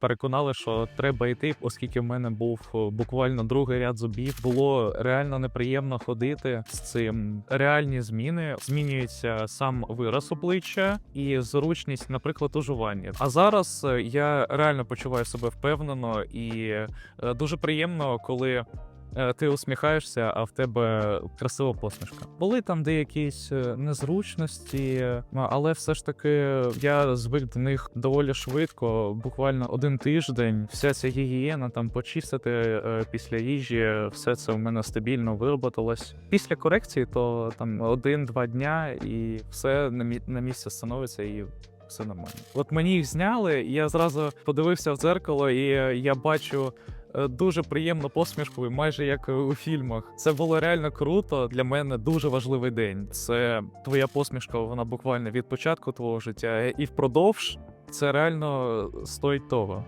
переконали, що треба йти, оскільки в мене був е, буквально другий ряд зубів. Було реально неприємно ходити з цим. Реальні зміни змінюється сам вираз обличчя і зручність, наприклад, ужування. А зараз е, я реально почуваю себе впевнено і е, дуже приємно, коли. Е, Ти усміхаєшся, а в тебе красива посмішка. Були там деякі е, незручності, е, але все ж таки я звик до них доволі швидко, буквально один тиждень. Вся ця гігієна там почистити після їжі, все це у мене стабільно вироботилось. Після корекції, то там один-два дня, і все на мі- на місце становиться і. Все нормально. От мені їх зняли, і я зразу подивився в дзеркало, і я бачу дуже приємно посмішкою, майже як у фільмах. Це було реально круто. Для мене дуже важливий день. Це твоя посмішка, вона буквально від початку твого життя і впродовж. Це реально стоїть того.